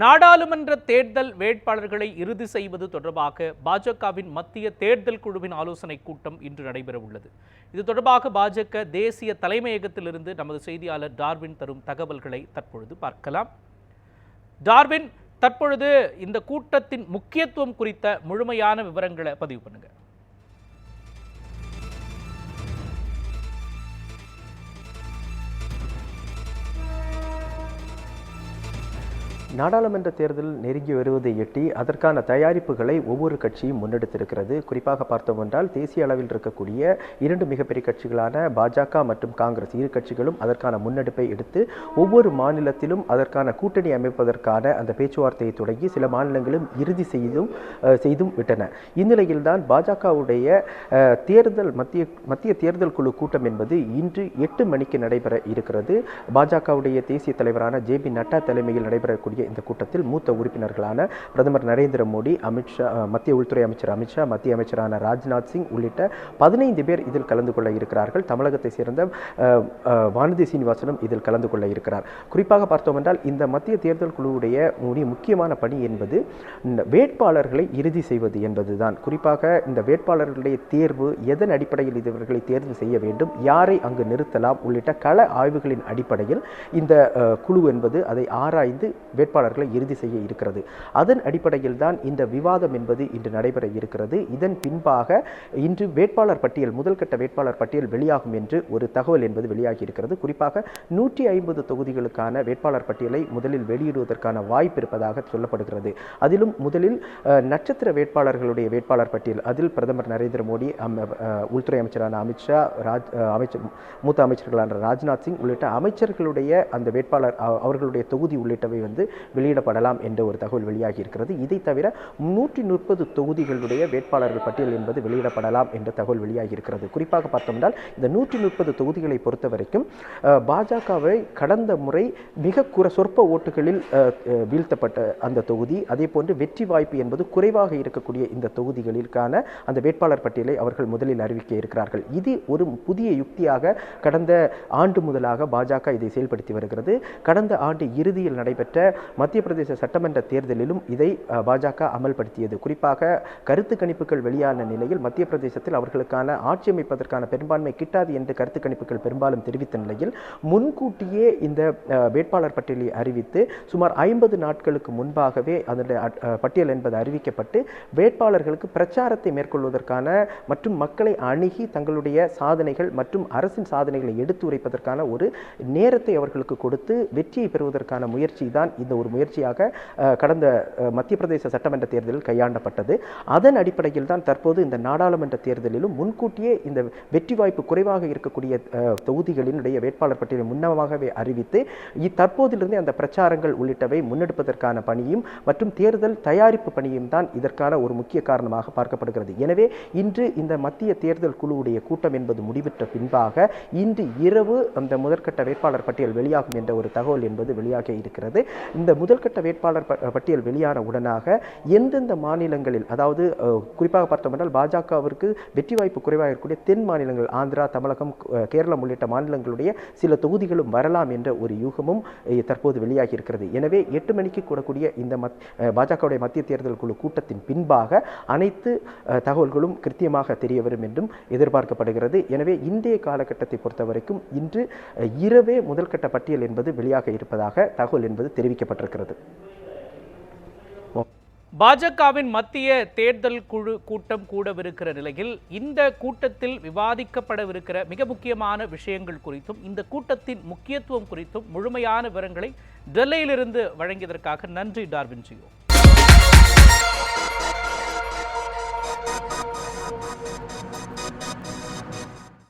நாடாளுமன்ற தேர்தல் வேட்பாளர்களை இறுதி செய்வது தொடர்பாக பாஜகவின் மத்திய தேர்தல் குழுவின் ஆலோசனைக் கூட்டம் இன்று நடைபெற உள்ளது இது தொடர்பாக பாஜக தேசிய தலைமையகத்திலிருந்து நமது செய்தியாளர் டார்வின் தரும் தகவல்களை தற்பொழுது பார்க்கலாம். டார்வின் தற்பொழுது இந்த கூட்டத்தின் முக்கியத்துவம் குறித்த முழுமையான விவரங்களை பதிவு பண்ணுங்க. நாடாளுமன்ற தேர்தல் நெருங்கி வருவதை எட்டி அதற்கான தயாரிப்புகளை ஒவ்வொரு கட்சியும் முன்னெடுத்திருக்கிறது. குறிப்பாக பார்த்தோம் என்றால் தேசிய அளவில் இருக்கக்கூடிய இரண்டு மிகப்பெரிய கட்சிகளான பாஜக மற்றும் காங்கிரஸ் இரு கட்சிகளும் அதற்கான முன்னெடுப்பை எடுத்து ஒவ்வொரு மாநிலத்திலும் அதற்கான கூட்டணி அமைப்பதற்கான அந்த பேச்சுவார்த்தையை தொடங்கி சில மாநிலங்களும் இறுதி செய்தும் செய்தும் விட்டன. இந்நிலையில்தான் பாஜகவுடைய தேர்தல் மத்திய மத்திய தேர்தல் குழு கூட்டம் என்பது இன்று எட்டு மணிக்கு நடைபெற இருக்கிறது. பாஜகவுடைய தேசிய தலைவரான ஜே பி நட்டா தலைமையில் நடைபெறக்கூடிய இந்த கூட்டத்தில் மூத்த உறுப்பினர்களான பிரதமர் நரேந்திர மோடி அமித்ஷா மத்திய உள்துறை அமைச்சர் அமித்ஷா மத்திய அமைச்சரான ராஜ்நாத் சிங் உள்ளிட்ட பதினைந்து பேர் இதில் கலந்து கொள்ள இருக்கிறார்கள். தமிழகத்தை சேர்ந்த வானதி சீனிவாசனும் இதில் கலந்து கொள்ள இருக்கிறார். குறிப்பாக பார்த்தோம் என்றால் இந்த மத்திய தேர்தல் குழுவுடைய முக்கியமான பணி என்பது இந்த வேட்பாளர்களை இறுதி செய்வது என்பதுதான். குறிப்பாக இந்த வேட்பாளர்களுடைய தேர்வு எதன் அடிப்படையில் இவர்களை தேர்வு செய்ய வேண்டும் யாரை அங்கு நிறுத்தலாம் உள்ளிட்ட கள ஆய்வுகளின் அடிப்படையில் இந்த குழு என்பது அதை ஆராய்ந்து வேட்பாளர்களை இறுதி செய்ய இருக்கிறது. அதன் அடிப்படையில் தான் இந்த விவாதம் என்பது இன்று நடைபெற இருக்கிறது. இதன் பின்பாக இன்று வேட்பாளர் பட்டியல் முதல்கட்ட வேட்பாளர் பட்டியல் வெளியாகும் என்று ஒரு தகவல் என்பது வெளியாகி இருக்கிறது. குறிப்பாக நூற்றி ஐம்பது தொகுதிகளுக்கான வேட்பாளர் பட்டியலை முதலில் வெளியிடுவதற்கான வாய்ப்பு இருப்பதாக சொல்லப்படுகிறது. அதிலும் முதலில் நட்சத்திர வேட்பாளர்களுடைய வேட்பாளர் பட்டியல் அதில் பிரதமர் நரேந்திர மோடி உள்துறை அமைச்சரான அமித்ஷா ராஜ் அமைச்சர் மூத்த அமைச்சர்களான ராஜ்நாத் சிங் உள்ளிட்ட அமைச்சர்களுடைய அந்த வேட்பாளர் அவர்களுடைய தொகுதி உள்ளிட்டவை வந்து வெளியிடப்படலாம் என்ற ஒரு தகவல் வெளியாகி இருக்கிறது. இதை தவிர நூற்றி முப்பது தொகுதிகளுடைய வேட்பாளர்கள் பட்டியல் என்பது வெளியிடப்படலாம் என்ற தகவல் வெளியாகி இருக்கிறது. குறிப்பாக பார்த்தோம்னால் இந்த நூற்றி முப்பது தொகுதிகளை பொறுத்த வரைக்கும் பாஜகவை கடந்த முறை மிக குற சொற்ப ஓட்டுகளில் வீழ்த்தப்பட்ட அந்த தொகுதி. அதே போன்று வெற்றி வாய்ப்பு என்பது குறைவாக இருக்கக்கூடிய இந்த தொகுதிகளிற்கான அந்த வேட்பாளர் பட்டியலை அவர்கள் முதலில் அறிவிக்க இருக்கிறார்கள். இது ஒரு புதிய யுக்தியாக கடந்த ஆண்டு முதலாக பாஜக இதை செயல்படுத்தி வருகிறது. கடந்த ஆண்டு இறுதியில் நடைபெற்ற மத்திய பிரதேச சட்டமன்ற தேர்தலிலும் இதை பாஜக அமல்படுத்தியது. குறிப்பாக கருத்து கணிப்புகள் வெளியான நிலையில் மத்திய பிரதேசத்தில் அவர்களுக்கான ஆட்சி அமைப்பதற்கான பெரும்பான்மை கிட்டாது என்று கருத்து கணிப்புகள் பெரும்பாலும் தெரிவித்த நிலையில் முன்கூட்டியே இந்த வேட்பாளர் பட்டியலை அறிவித்து சுமார் ஐம்பது நாட்களுக்கு முன்பாகவே அதனுடைய பட்டியல் என்பது அறிவிக்கப்பட்டு வேட்பாளர்களுக்கு பிரச்சாரத்தை மேற்கொள்வதற்கான மற்றும் மக்களை அணுகி தங்களுடைய சாதனைகள் மற்றும் அரசின் சாதனைகளை எடுத்துரைப்பதற்கான ஒரு நேரத்தை அவர்களுக்கு கொடுத்து வெற்றியை பெறுவதற்கான முயற்சி தான் இந்த ஒரு முயற்சியாக கடந்த மத்திய பிரதேச சட்டமன்ற தேர்தலில் கையாண்டப்பட்டது. அதன் அடிப்படையில் தான் தற்போது இந்த நாடாளுமன்ற தேர்தலிலும் முன்கூட்டியே இந்த வெற்றி வாய்ப்பு குறைவாக இருக்கக்கூடிய தொகுதிகளினுடைய வேட்பாளர் பட்டியலை முன்னமாகவே அறிவித்து தற்போதிலிருந்தே அந்த பிரச்சாரங்கள் உள்ளிட்டவை முன்னெடுப்பதற்கான பணியும் மற்றும் தேர்தல் தயாரிப்பு பணியும் தான் இதற்கான ஒரு முக்கிய காரணமாக பார்க்கப்படுகிறது. எனவே இன்று இந்த மத்திய தேர்தல் குழுவுடைய கூட்டம் என்பது முடிவிட்ட பின்பாக இன்று இரவு அந்த முதற்கட்ட வேட்பாளர் பட்டியல் வெளியாகும் என்ற ஒரு தகவல் என்பது வெளியாக இருக்கிறது. இந்த முதல்கட்ட வேட்பாளர் ப- பட்டியல் வெளியான உடனாக எந்தெந்த மாநிலங்களில் அதாவது குறிப்பாக பார்த்தோம் என்றால் பாஜகவிற்கு வெற்றி வாய்ப்பு குறைவாக இருக்கக்கூடிய தென் மாநிலங்கள் ஆந்திரா தமிழகம் கேரளம் உள்ளிட்ட மாநிலங்களுடைய சில தொகுதிகளும் வரலாம் என்ற ஒரு யூகமும் தற்போது வெளியாகி இருக்கிறது. எனவே எட்டு மணிக்கு கூடக்கூடிய இந்த மத் பாஜகவுடைய மத்திய தேர்தல் குழு கூட்டத்தின் பின்பாக அனைத்து தகவல்களும் கிருத்தியமாக தெரிய வரும் என்றும் எதிர்பார்க்கப்படுகிறது. எனவே இன்றைய காலகட்டத்தை பொறுத்தவரைக்கும் இன்று இரவே முதல்கட்ட பட்டியல் என்பது வெளியாக இருப்பதாக தகவல் என்பது தெரிவிக்கப்பட்டிருக்கிறது பாஜகவின் மத்திய தேர்தல் குழு கூட்டம் கூடவிருக்கிற நிலையில் இந்த கூட்டத்தில் விவாதிக்கப்படவிருக்கிற மிக முக்கியமான விஷயங்கள் குறித்தும் இந்த கூட்டத்தின் முக்கியத்துவம் குறித்தும் முழுமையான விவரங்களை டெல்லியிலிருந்து வழங்கியதற்காக நன்றி டார்வின் ஜியோ.